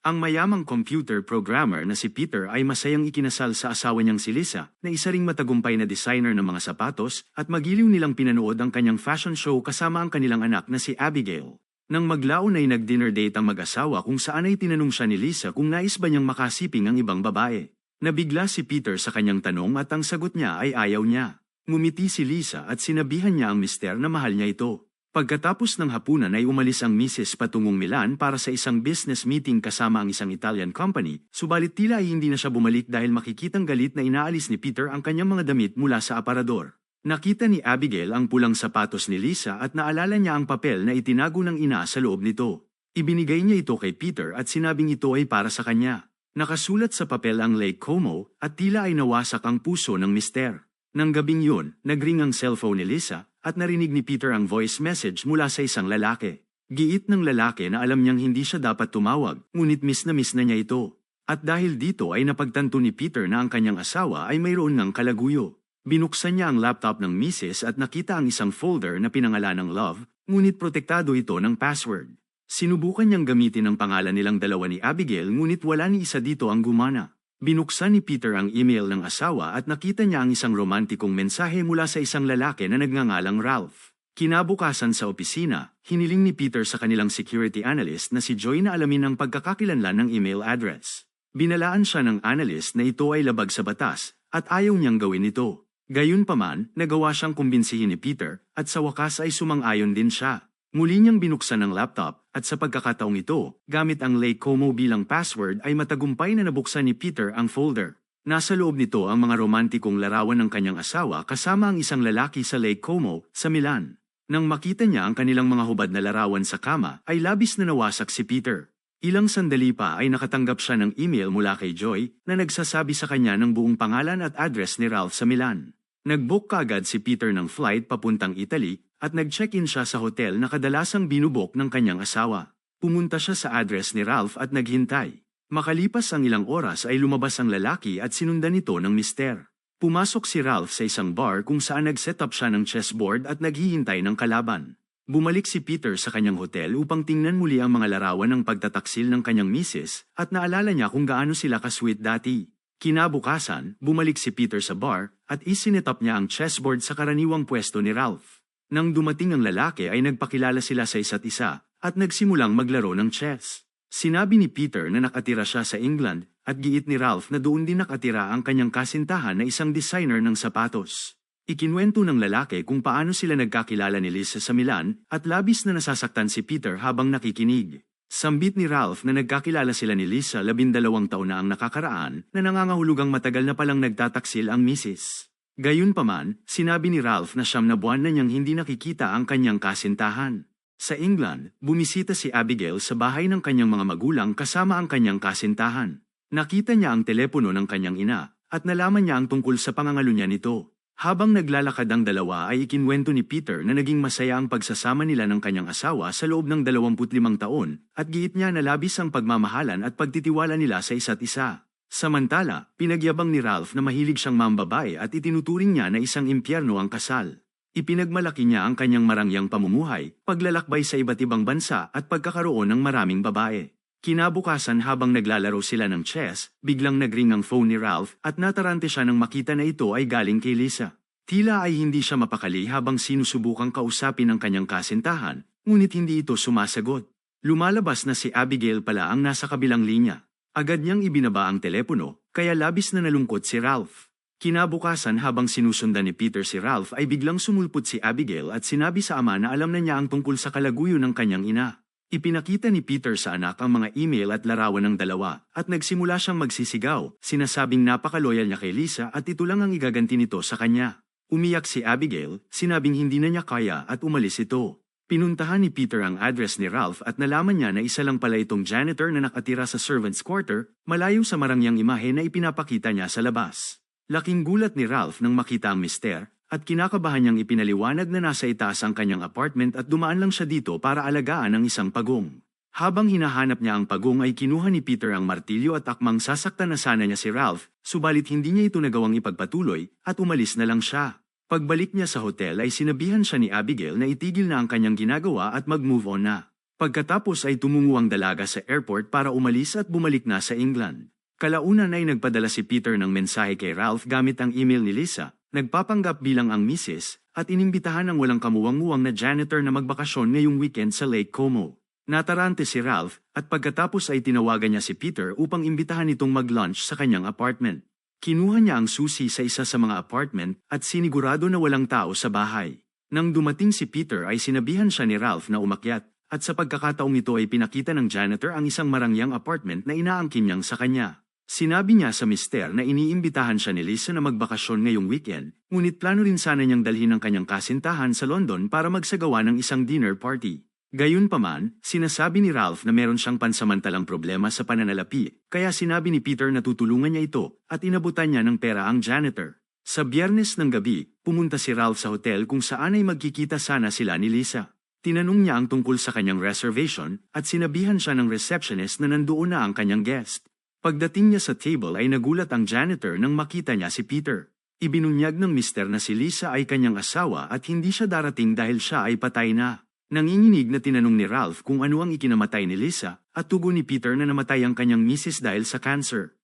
Ang mayamang computer programmer na si Peter ay masayang ikinasal sa asawa niyang si Lisa, na isa ring matagumpay na designer ng mga sapatos, at magiliw nilang pinanood ang kanyang fashion show kasama ang kanilang anak na si Abigail. Nang maglaon ay nag-dinner date ang mag-asawa kung saan ay tinanong siya ni Lisa kung nais ba niyang makasiping ang ibang babae. Nabigla si Peter sa kanyang tanong at ang sagot niya ay ayaw niya. Ngumiti si Lisa at sinabihan niya ang mister na mahal niya ito. Pagkatapos ng hapunan ay umalis ang misis patungong Milan para sa isang business meeting kasama ang isang Italian company, subalit tila ay hindi na siya bumalik dahil makikitang galit na inaalis ni Peter ang kanyang mga damit mula sa aparador. Nakita ni Abigail ang pulang sapatos ni Lisa at naalala niya ang papel na itinago ng ina sa loob nito. Ibinigay niya ito kay Peter at sinabing ito ay para sa kanya. Nakasulat sa papel ang Lake Como at tila ay nawasak ang puso ng mister. Nang gabing yun, nagring ang cellphone ni Lisa at narinig ni Peter ang voice message mula sa isang lalaki. Giit ng lalaki na alam niyang hindi siya dapat tumawag, ngunit miss na miss na niya ito. At dahil dito ay napagtanto ni Peter na ang kanyang asawa ay mayroon ng kalaguyo. Binuksan niya ang laptop ng misis at nakita ang isang folder na pinangalan ng Love, ngunit protektado ito ng password. Sinubukan niyang gamitin ang pangalan nilang dalawa ni Abigail ngunit wala ni isa dito ang gumana. Binuksan ni Peter ang email ng asawa at nakita niya ang isang romantikong mensahe mula sa isang lalaki na nagngangalang Ralph. Kinabukasan sa opisina, hiniling ni Peter sa kanilang security analyst na si Joy na alamin ang pagkakakilanlan ng email address. Binalaan siya ng analyst na ito ay labag sa batas at ayaw niyang gawin ito. Gayunpaman, nagawa siyang kumbinsihin ni Peter at sa wakas ay sumang-ayon din siya. Muli niyang binuksan ang laptop at sa pagkakataong ito, gamit ang Lake Como bilang password ay matagumpay na nabuksan ni Peter ang folder. Nasa loob nito ang mga romantikong larawan ng kanyang asawa kasama ang isang lalaki sa Lake Como, sa Milan. Nang makita niya ang kanilang mga hubad na larawan sa kama, ay labis na nawasak si Peter. Ilang sandali pa ay nakatanggap siya ng email mula kay Joy na nagsasabi sa kanya ng buong pangalan at address ni Ralph sa Milan. Nag-book kaagad si Peter ng flight papuntang Italy at nag-check-in siya sa hotel na kadalasang binubok ng kanyang asawa. Pumunta siya sa address ni Ralph at naghintay. Makalipas ang ilang oras ay lumabas ang lalaki at sinundan ito ng mister. Pumasok si Ralph sa isang bar kung saan nag-set up siya ng chessboard at naghihintay ng kalaban. Bumalik si Peter sa kanyang hotel upang tingnan muli ang mga larawan ng pagtataksil ng kanyang misis at naalala niya kung gaano sila kasweet dati. Kinabukasan, bumalik si Peter sa bar at isinetap niya ang chessboard sa karaniwang pwesto ni Ralph. Nang dumating ang lalaki ay nagpakilala sila sa isa't isa at nagsimulang maglaro ng chess. Sinabi ni Peter na nakatira siya sa England at giit ni Ralph na doon din nakatira ang kanyang kasintahan na isang designer ng sapatos. Ikinwento ng lalaki kung paano sila nagkakilala ni Lisa sa Milan at labis na nasasaktan si Peter habang nakikinig. Sambit ni Ralph na nagkakilala sila ni Lisa labindalawang taon na ang nakakaraan na nangangahulugang matagal na palang nagtataksil ang misis. Gayunpaman, sinabi ni Ralph na siyam na buwan na niyang hindi nakikita ang kanyang kasintahan. Sa England, bumisita si Abigail sa bahay ng kanyang mga magulang kasama ang kanyang kasintahan. Nakita niya ang telepono ng kanyang ina at nalaman niya ang tungkol sa pangangalo niya nito. Habang naglalakad ang dalawa ay ikinwento ni Peter na naging masaya ang pagsasama nila ng kanyang asawa sa loob ng 25 taon at giit niya na labis ang pagmamahalan at pagtitiwala nila sa isa't isa. Samantala, pinagyabang ni Ralph na mahilig siyang mambabae at itinuturing niya na isang impyerno ang kasal. Ipinagmalaki niya ang kanyang marangyang pamumuhay, paglalakbay sa iba't ibang bansa at pagkakaroon ng maraming babae. Kinabukasan habang naglalaro sila ng chess, biglang nagring ang phone ni Ralph at natarante siya nang makita na ito ay galing kay Lisa. Tila ay hindi siya mapakali habang sinusubukang kausapin ang kanyang kasintahan, ngunit hindi ito sumasagot. Lumalabas na si Abigail pala ang nasa kabilang linya. Agad niyang ibinaba ang telepono, kaya labis na nalungkot si Ralph. Kinabukasan habang sinusundan ni Peter si Ralph ay biglang sumulpot si Abigail at sinabi sa ama na alam na niya ang tungkol sa kalaguyo ng kanyang ina. Ipinakita ni Peter sa anak ang mga email at larawan ng dalawa at nagsimula siyang magsisigaw, sinasabing napakaloyal niya kay Lisa at ito lang ang igaganti nito sa kanya. Umiyak si Abigail, sinabing hindi na niya kaya at umalis ito. Pinuntahan ni Peter ang address ni Ralph at nalaman niya na isa lang pala itong janitor na nakatira sa servant's quarter, malayo sa marangyang imahe na ipinapakita niya sa labas. Laking gulat ni Ralph nang makita ang mister, at kinakabahan niyang ipinaliwanag na nasa itaas ang kanyang apartment at dumaan lang siya dito para alagaan ang isang pagong. Habang hinahanap niya ang pagong ay kinuha ni Peter ang martilyo at akmang sasaktan na sana niya si Ralph, subalit hindi niya ito nagawang ipagpatuloy at umalis na lang siya. Pagbalik niya sa hotel ay sinabihan siya ni Abigail na itigil na ang kanyang ginagawa at mag-move on na. Pagkatapos ay tumungo ang dalaga sa airport para umalis at bumalik na sa England. Kalaunan ay nagpadala si Peter ng mensahe kay Ralph gamit ang email ni Lisa, nagpapanggap bilang ang misis, at inimbitahan ng walang kamuwang-muwang na janitor na magbakasyon ngayong weekend sa Lake Como. Natarante si Ralph, at pagkatapos ay tinawagan niya si Peter upang imbitahan itong mag-lunch sa kanyang apartment. Kinuha niya ang susi sa isa sa mga apartment at sinigurado na walang tao sa bahay. Nang dumating si Peter ay sinabihan siya ni Ralph na umakyat, at sa pagkakataong ito ay pinakita ng janitor ang isang marangyang apartment na inaangkin niyang sa kanya. Sinabi niya sa mister na iniimbitahan siya ni Lisa na magbakasyon ngayong weekend, ngunit plano rin sana niyang dalhin ang kanyang kasintahan sa London para magsagawa ng isang dinner party. Gayunpaman, sinasabi ni Ralph na meron siyang pansamantalang problema sa pananalapi, kaya sinabi ni Peter na tutulungan niya ito at inabutan niya ng pera ang janitor. Sa biyernes ng gabi, pumunta si Ralph sa hotel kung saan ay magkikita sana sila ni Lisa. Tinanong niya ang tungkol sa kanyang reservation at sinabihan siya ng receptionist na nandoon na ang kanyang guest. Pagdating niya sa table ay nagulat ang janitor nang makita niya si Peter. Ibinunyag ng mister na si Lisa ay kanyang asawa at hindi siya darating dahil siya ay patay na. Nanginginig na tinanong ni Ralph kung ano ang ikinamatay ni Lisa at tugon ni Peter na namatay ang kanyang misis dahil sa cancer.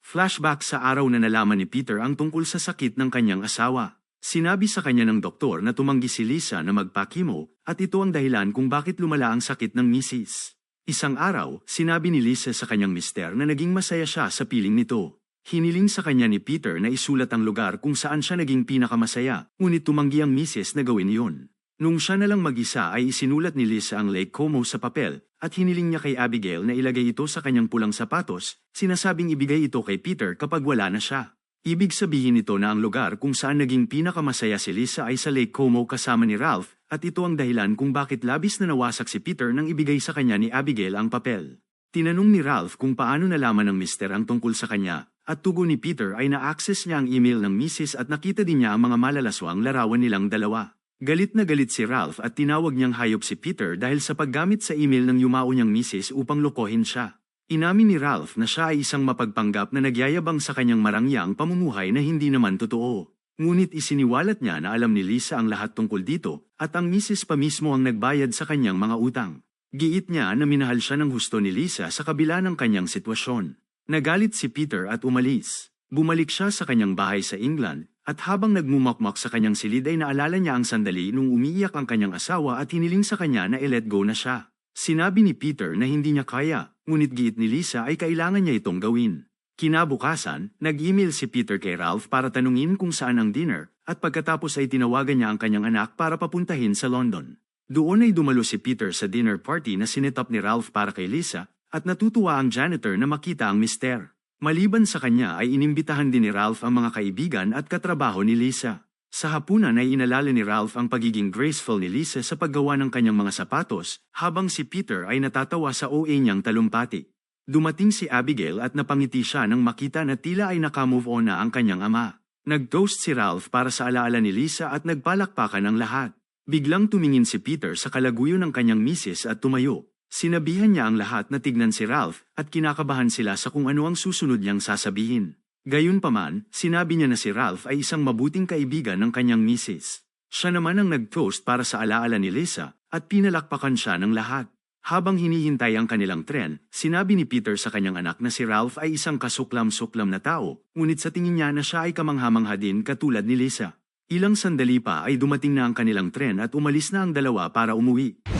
Flashback sa araw na nalaman ni Peter ang tungkol sa sakit ng kanyang asawa. Sinabi sa kanya ng doktor na tumanggi si Lisa na magpakimo at ito ang dahilan kung bakit lumala ang sakit ng misis. Isang araw, sinabi ni Lisa sa kanyang mister na naging masaya siya sa piling nito. Hiniling sa kanya ni Peter na isulat ang lugar kung saan siya naging pinakamasaya, ngunit tumanggi ang misis na gawin iyon. Nung siya na lang mag-isa ay isinulat ni Lisa ang Lake Como sa papel at hiniling niya kay Abigail na ilagay ito sa kanyang pulang sapatos, sinasabing ibigay ito kay Peter kapag wala na siya. Ibig sabihin nito na ang lugar kung saan naging pinakamasaya si Lisa ay sa Lake Como kasama ni Ralph at ito ang dahilan kung bakit labis na nawasak si Peter nang ibigay sa kanya ni Abigail ang papel. Tinanong ni Ralph kung paano nalaman ng mister ang tungkol sa kanya at tugon ni Peter ay na-access niya ang email ng misis at nakita din niya ang mga malalaswang larawan nilang dalawa. Galit na galit si Ralph at tinawag niyang hayop si Peter dahil sa paggamit sa email ng yumao niyang misis upang lokohin siya. Inamin ni Ralph na siya ay isang mapagpanggap na nagyayabang sa kanyang marangyang pamumuhay na hindi naman totoo. Ngunit isiniwalat niya na alam ni Lisa ang lahat tungkol dito at ang misis pa mismo ang nagbayad sa kanyang mga utang. Giit niya na minahal siya ng husto ni Lisa sa kabila ng kanyang sitwasyon. Nagalit si Peter at umalis. Bumalik siya sa kanyang bahay sa England at habang nagmumakmak sa kanyang silid ay naalala niya ang sandali nung umiiyak ang kanyang asawa at hiniling sa kanya na i-let go na siya. Sinabi ni Peter na hindi niya kaya, ngunit giit ni Lisa ay kailangan niya itong gawin. Kinabukasan, nag-email si Peter kay Ralph para tanungin kung saan ang dinner, at pagkatapos ay tinawagan niya ang kanyang anak para papuntahin sa London. Doon ay dumalo si Peter sa dinner party na sinetap ni Ralph para kay Lisa, at natutuwa ang janitor na makita ang mister. Maliban sa kanya ay inimbitahan din ni Ralph ang mga kaibigan at katrabaho ni Lisa. Sa hapunan ay inalala ni Ralph ang pagiging graceful ni Lisa sa paggawa ng kanyang mga sapatos, habang si Peter ay natatawa sa OA niyang talumpati. Dumating si Abigail at napangiti siya nang makita na tila ay nakamove on na ang kanyang ama. Nag-toast si Ralph para sa alaala ni Lisa at nagpalakpakan ang lahat. Biglang tumingin si Peter sa kalaguyo ng kanyang misis at tumayo. Sinabihan niya ang lahat na tignan si Ralph at kinakabahan sila sa kung ano ang susunod niyang sasabihin. Gayunpaman, sinabi niya na si Ralph ay isang mabuting kaibigan ng kanyang misis. Siya naman ang nag-toast para sa alaala ni Lisa at pinalakpakan siya ng lahat. Habang hinihintay ang kanilang tren, sinabi ni Peter sa kanyang anak na si Ralph ay isang kasuklam-suklam na tao, ngunit sa tingin niya na siya ay kamanghamangha din katulad ni Lisa. Ilang sandali pa ay dumating na ang kanilang tren at umalis na ang dalawa para umuwi.